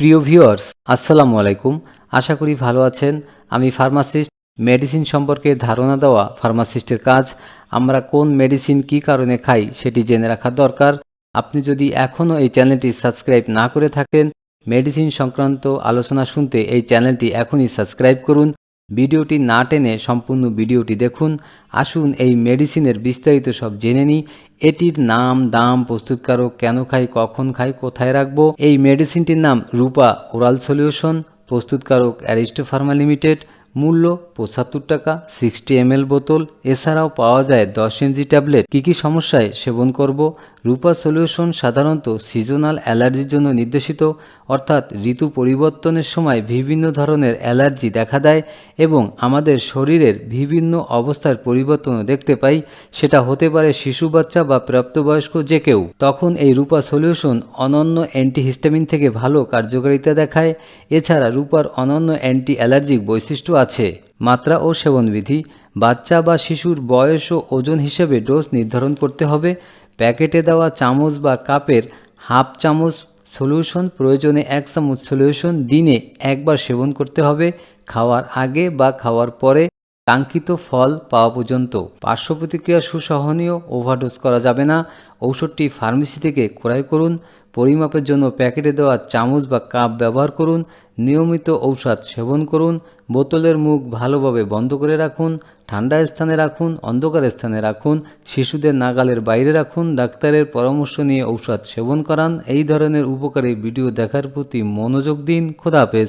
প্রিয় ভিউয়ার্স, আসসালামু আলাইকুম। আশা করি ভালো আছেন। আমি ফার্মাসিস্ট। মেডিসিন সম্পর্কে ধারণা দেওয়া ফার্মাসিস্টের কাজ, আমরা কোন মেডিসিন কি কারণে খাই সেটি জেনে রাখা দরকার। আপনি যদি এখনও এই চ্যানেলটি সাবস্ক্রাইব না করে থাকেন, মেডিসিন সংক্রান্ত আলোচনা শুনতে এই চ্যানেলটি এখনই সাবস্ক্রাইব করুন। ভিডিওটি না টেনে সম্পূর্ণ ভিডিওটি দেখুন, আসুন এই মেডিসিনের বিস্তারিত সব জেনে নিই। এটির নাম, দাম, প্রস্তুতকারক কেন খাই, কখন খাই, কোথায় রাখব? এই মেডিসিনটির নাম রূপা ওরাল সলিউশন, প্রস্তুতকারক অ্যারিস্টো ফার্মা লিমিটেড। মূল্য পঁচাত্তর টাকা, সিক্সটি এম বোতল। এছাড়াও পাওয়া যায় দশ এমজি ট্যাবলেট। কী কী সমস্যায় সেবন করব? রূপা সলিউশন সাধারণত সিজনাল অ্যালার্জির জন্য নির্দেশিত। অর্থাৎ ঋতু পরিবর্তনের সময় বিভিন্ন ধরনের অ্যালার্জি দেখা দেয় এবং আমাদের শরীরের বিভিন্ন অবস্থার পরিবর্তনও দেখতে পাই। সেটা হতে পারে শিশু বাচ্চা বা প্রাপ্তবয়স্ক যে কেউ। তখন এই রূপা সলিউশন অনন্য অ্যান্টিহিস্টামিন থেকে ভালো কার্যকারিতা দেখায়। এছাড়া রূপার অনন্য অ্যান্টি অ্যালার্জিক বৈশিষ্ট্য আছে। মাত্রা ও সেবনবিধি, বাচ্চা বা শিশুর বয়স ও ওজন হিসেবে ডোজ নির্ধারণ করতে হবে। প্যাকেটে দেওয়া চামচ বা কাপের হাফ চামচ সলিউশন, প্রয়োজনে এক চামচ সলিউশন দিনে একবার সেবন করতে হবে। খাওয়ার আগে বা খাওয়ার পরে কাঙ্ক্ষিত ফল পাওয়া পর্যন্ত পার্শ্ব প্রতিক্রিয়া সুসহনীয় ওভারডোজ করা যাবে না। ঔষধটি ফার্মেসি থেকে ক্রয় করুন, পরিমাপের জন্য প্যাকেটে দেওয়া চামচ বা কাপ ব্যবহার করুন, নিয়মিত ঔষধ সেবন করুন, বোতলের মুখ ভালোভাবে বন্ধ করে রাখুন, ঠান্ডা স্থানে রাখুন, অন্ধকার স্থানে রাখুন, শিশুদের নাগালের বাইরে রাখুন, ডাক্তারের পরামর্শ নিয়ে ঔষধ সেবন করান। এই ধরনের উপকারী ভিডিও দেখার প্রতি মনোযোগ দিন। খোদাহাফেজ